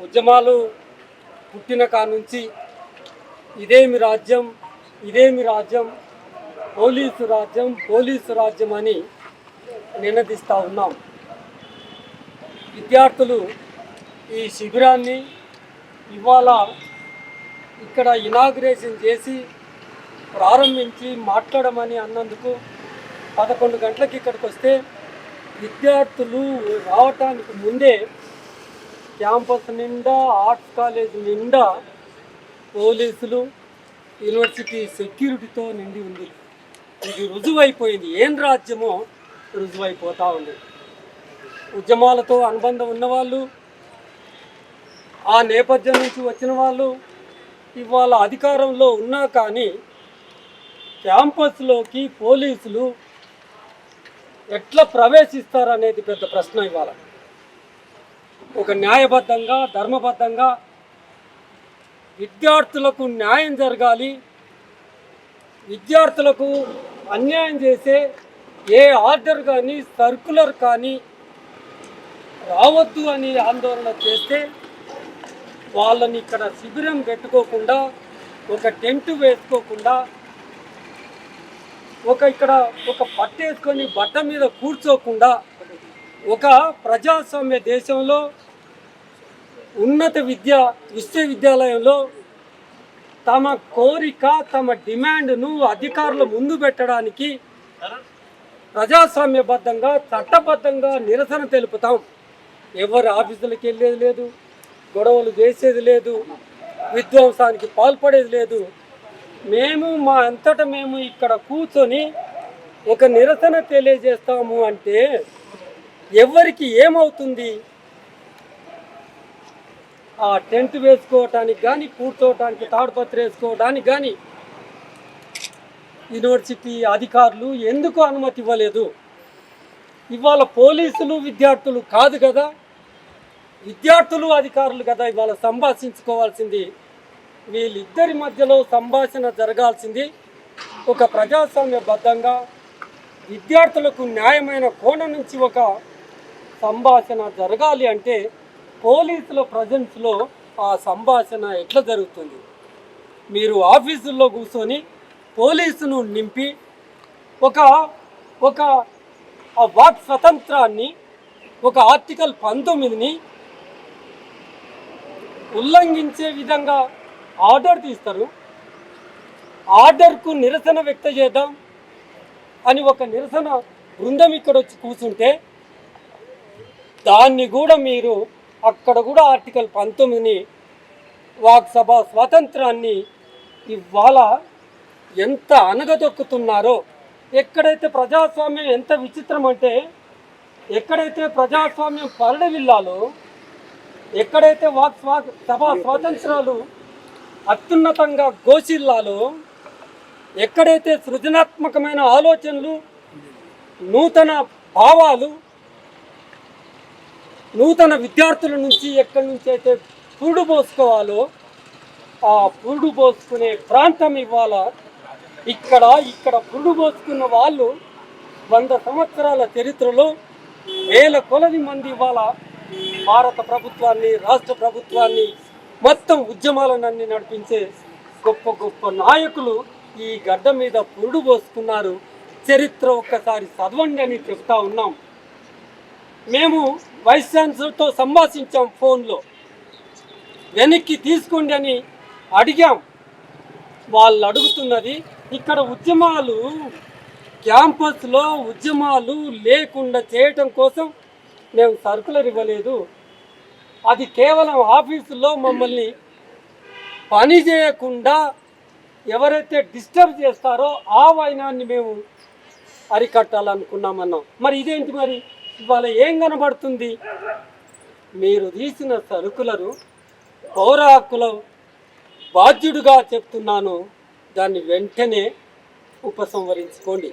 ఉద్యమాలు పుట్టిన కాడ నుంచి ఇదేమి రాజ్యం ఇదేమి రాజ్యం పోలీసు రాజ్యం పోలీసు రాజ్యం అని నినదిస్తూ ఉన్నాం. విద్యార్థులు ఈ శిబిరాన్ని ఇవాళ ఇక్కడ ఇనాగ్రేషన్ చేసి ప్రారంభించి మాట్లాడమని అన్నందుకు పదకొండు గంటలకు ఇక్కడికి వస్తే విద్యార్థులు రావటానికి ముందే క్యాంపస్ నిండా ఆర్ట్స్ కాలేజ్ నిండా పోలీసులు యూనివర్సిటీ సెక్యూరిటీతో నిండి ఉంది. ఇది రుజువైపోయింది. ఏం రాజ్యమో రుజువైపోతూ ఉంది. ఉద్యమాలతో అనుబంధం ఉన్నవాళ్ళు ఆ నేపథ్యం నుంచి వచ్చిన వాళ్ళు ఇవాళ అధికారంలో ఉన్నా కానీ క్యాంపస్లోకి పోలీసులు ఎట్లా ప్రవేశిస్తారనేది పెద్ద ప్రశ్న ఇవాళ. ఒక న్యాయబద్ధంగా ధర్మబద్ధంగా విద్యార్థులకు న్యాయం జరగాలి. విద్యార్థులకు అన్యాయం చేసే ఏ ఆర్డర్ కానీ సర్కులర్ కానీ రావద్దు అని ఆందోళన చేస్తే వాళ్ళని ఇక్కడ శిబిరం పెట్టుకోకుండా ఒక టెంట్ వేసుకోకుండా ఒక ఇక్కడ ఒక పట్టేసుకొని బట్ట మీద కూర్చోకుండా ఒక ప్రజాస్వామ్య దేశంలో ఉన్నత విద్య విశ్వవిద్యాలయంలో తమ కోరిక తమ డిమాండ్ను అధికారుల ముందు పెట్టడానికి ప్రజాస్వామ్యబద్ధంగా చట్టబద్ధంగా నిరసన తెలుపుతాం. ఎవరు ఆఫీసులకు వెళ్ళేది లేదు గొడవలు చేసేది లేదు విధ్వంసానికి పాల్పడేది లేదు. మేము మా అంతటా మేము ఇక్కడ కూర్చొని ఒక నిరసన తెలియజేస్తాము అంటే ఎవరికి ఏమవుతుంది? టెంట్ వేసుకోవటానికి కానీ కూర్చోవటానికి తాడుపత్రి వేసుకోవడానికి కానీ యూనివర్సిటీ అధికారులు ఎందుకు అనుమతి ఇవ్వలేదు? ఇవాళ పోలీసులు విద్యార్థులు కాదు కదా? విద్యార్థులు అధికారులు కదా ఇవాళ సంభాషించుకోవాల్సింది? వీళ్ళిద్దరి మధ్యలో సంభాషణ జరగాల్సింది ఒక ప్రజాస్వామ్యబద్ధంగా విద్యార్థులకు న్యాయమైన కోణం నుంచి ఒక సంభాషణ జరగాలి అంటే పోలీసుల ప్రజెన్స్లో ఆ సంభాషణ ఎట్లా జరుగుతుంది? మీరు ఆఫీసుల్లో కూర్చొని పోలీసును నింపి ఒక ఒక ఆ వాక్ స్వతంత్రాన్ని ఒక ఆర్టికల్ పంతొమ్మిదిని ఉల్లంఘించే విధంగా ఆర్డర్ తీస్తారు. ఆర్డర్కు నిరసన వ్యక్త చేద్దాం అని ఒక నిరసన బృందం ఇక్కడ వచ్చి కూర్చుంటే దాన్ని కూడా మీరు అక్కడ కూడా ఆర్టికల్ పంతొమ్మిదిని వాక్సభ స్వాతంత్రాన్ని ఇవాళ ఎంత అనగదొక్కుతున్నారో? ఎక్కడైతే ప్రజాస్వామ్యం ఎంత విచిత్రం అంటే ఎక్కడైతే ప్రజాస్వామ్యం పరడవిల్లాలో ఎక్కడైతే వాక్ స్వా సభా స్వాతంత్రాలు అత్యున్నతంగా ఘోషిల్లాలో ఎక్కడైతే సృజనాత్మకమైన ఆలోచనలు నూతన భావాలు నూతన విద్యార్థుల నుంచి ఎక్కడి నుంచి అయితే పురుడు పోసుకోవాలో ఆ పురుడు పోసుకునే ప్రాంతం ఇవ్వాల. ఇక్కడ ఇక్కడ పురుడు పోసుకున్న వాళ్ళు వంద సంవత్సరాల చరిత్రలో వేల కొలది మంది ఇవాళ భారత ప్రభుత్వాన్ని రాష్ట్ర ప్రభుత్వాన్ని మొత్తం ఉద్యమాలన్నీ నడిపించే గొప్ప గొప్ప నాయకులు ఈ గడ్డ మీద పురుడు పోసుకున్నారు. చరిత్ర ఒక్కసారి చదవండి అని చెప్తా ఉన్నాం. మేము వైస్ ఛాన్సలర్తో సంభాషించాం ఫోన్లో. వెనక్కి తీసుకోండి అని అడిగాం. వాళ్ళు అడుగుతున్నది ఇక్కడ ఉద్యమాలు క్యాంపస్లో ఉద్యమాలు లేకుండా చేయటం కోసం మేము సర్కులర్ ఇవ్వలేదు. అది కేవలం ఆఫీసులో మమ్మల్ని పని చేయకుండా ఎవరైతే డిస్టర్బ్ చేస్తారో ఆ వైనాన్ని మేము అరికట్టాలనుకున్నామన్నాం. మరి ఇదేంటి మరి? ఇవాళ ఏం కనబడుతుంది? మీరు తీసిన సరుకులను పౌర హక్కుల బాధ్యుడిగా చెప్తున్నాను. దాన్ని వెంటనే ఉపసంహరించుకోండి.